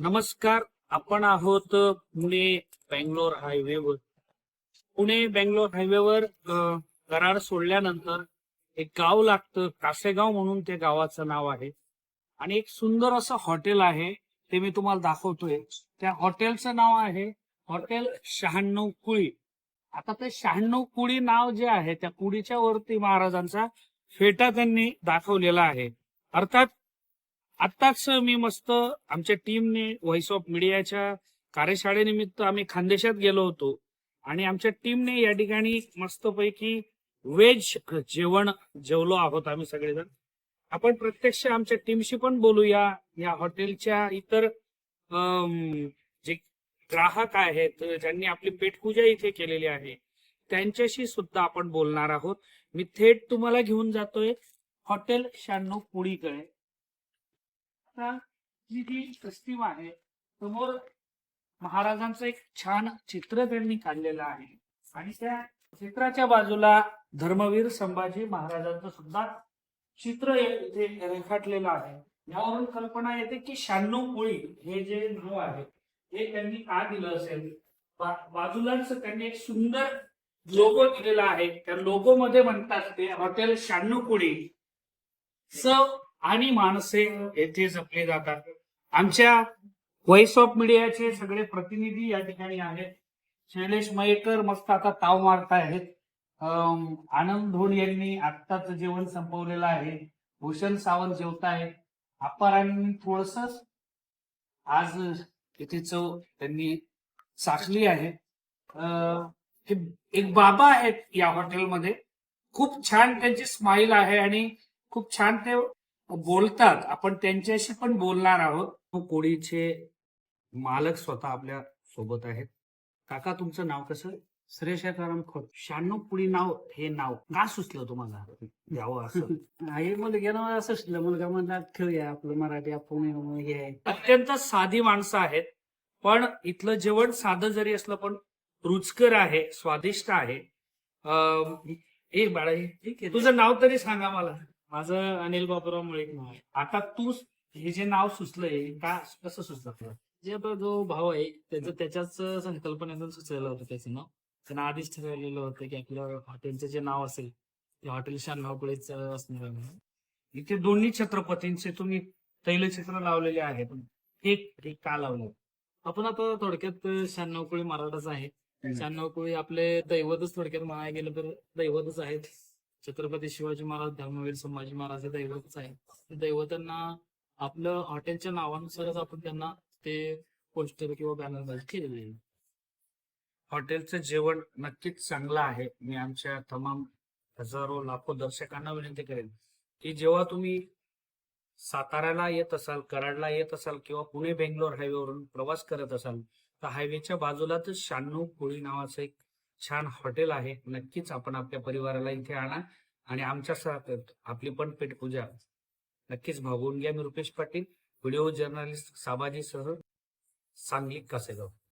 नमस्कार आपण आहोत पुणे बेंगलोर हायवेवर पुणे बेंगलोर हायवेवर अ, कराड सोडल्यानंतर एक गाव लागतं कासेगाव म्हणून त्या गावाचं नाव आहे. आणि एक सुंदर असं हॉटेल आहे ते मी तुम्हाला दाखवतोय. त्या हॉटेलचं नाव आहे हॉटेल शहाण्णव कुळी. आता ते शहाण्णव कुळी नाव जे आहे त्या कुळीच्या वरती महाराजांचा फेटा त्यांनी दाखवलेला आहे. अर्थात आत्ताच मी मस्त आमच्या टीमने व्हॉइस ऑफ मीडियाच्या कार्यशाळेनिमित्त आम्ही खानदेशात गेलो होतो. आणि आमच्या टीमने या ठिकाणी मस्तपैकी वेज जेवण जेवलो आहोत आम्ही सगळेजण. आपण प्रत्यक्ष आमच्या टीमशी पण बोलूया. या हॉटेलच्या इतर जे ग्राहक आहेत ज्यांनी आपली पेटपूजा इथे केलेली आहे त्यांच्याशी सुद्धा आपण बोलणार आहोत. मी थेट तुम्हाला घेऊन जातोय. हॉटेल शहाण्णव पुळीकडे आता ही जी आहे समोर महाराजांचं एक छान चित्र त्यांनी काढलेलं आहे. आणि त्या चित्राच्या बाजूला धर्मवीर संभाजी महाराजांचं सुद्धा चित्र इथे रेखाटलेलं आहे. यावरून कल्पना येते की शहाण्णव कोळी हे जे नाव आहे हे त्यांनी का दिलं असेल? बाजूलाच त्यांनी एक सुंदर लोगो दिलेला आहे. त्या लोगो मध्ये म्हणतात ते हॉटेल शहाण्णव कोळी. स आणि माणसे येथे जपले जातात. आमच्या व्हॉइस ऑफ मीडियाचे सगळे प्रतिनिधी या ठिकाणी आहेत. शैलेश मयेकर मस्त आता ताव मारत आहेत. आनंद धोन यांनी आत्ताच जेवण संपवलेलं आहे. भूषण सावंत जेवतायत अप्पारांनी थोडस आज इथे चव त्यांनी साखली आहे. हे एक बाबा आहेत या हॉटेलमध्ये खूप छान त्यांची स्माईल आहे आणि खूप छान ते बोलतात. आपण त्यांच्याशी पण बोलणार आहोत. कोळीचे मालक स्वतः आपल्यासोबत आहेत? काका तुमचं नाव कसं? सुरेश खोत. शहाण्णव पुढी नाव हे नाव का सुचलं तुम्हाला? द्यावं असं. आई मला गेलं असं सुचलं. मुलगा म्हणला ठेवूया आपलं मराठी आपण हे आहे. अत्यंत साधी माणसं आहेत. पण इथलं जेवण साधं जरी असलं पण रुचकर आहे स्वादिष्ट आहे. अं, ए बाळा ठीक आहे. तुझं नाव तरी सांगा मला. माझं अनिल बाबूराव मुळीक नाव आहे. आता तू हे जे नाव सुचलंय का कसं सुचलं तुला? जे आपला जो भाऊ आहे त्याचं त्याच्याच संकल्पनेतून सुचलेलं होतं त्याचं नाव. त्यानं आधीच ठरवलेलं होतं की आपल्या हॉटेलचं जे नाव असेल ते हॉटेल शहाण्णवकडेच असणार आहे म्हणून. इथे दोन्ही छत्रपतींचे तुम्ही तैलचित्र लावलेले आहेत. हे हे का लावलं? आपण आता थोडक्यात शहाण्णवकुळी मराठाच आहे. शहाण्णवकुळी आपले दैवतच थोडक्यात म्हणायला गेलं तर दैवतच आहेत. छत्रपती शिवाजी महाराज धर्मवीर संभाजी महाराज हे दैवतच आहे दैवतांना आपलं हॉटेलच्या नावानुसारच आपण त्यांना ते पोस्टर किंवा बॅनर केलेले हॉटेलचं जेवण नक्कीच चांगलं आहे. मी आमच्या तमाम हजारो लाखो दर्शकांना विनंती करेन की जेव्हा तुम्ही साताऱ्याला येत असाल कराडला येत असाल किंवा पुणे बेंगलोर हायवेवरून प्रवास करत असाल तर हायवेच्या बाजूलाच शहाण्णव कोळी नावाचं एक छान हॉटेल आहे. नक्कीच आपण आपल्या परिवाराला इथे आणा आणि आमच्या साथ आपली पण पेटपूजा नक्कीच भागवून घ्या मी रुपेश पाटील व्हिडिओ जर्नलिस्ट साबाजी सह सांगली कासेगाव.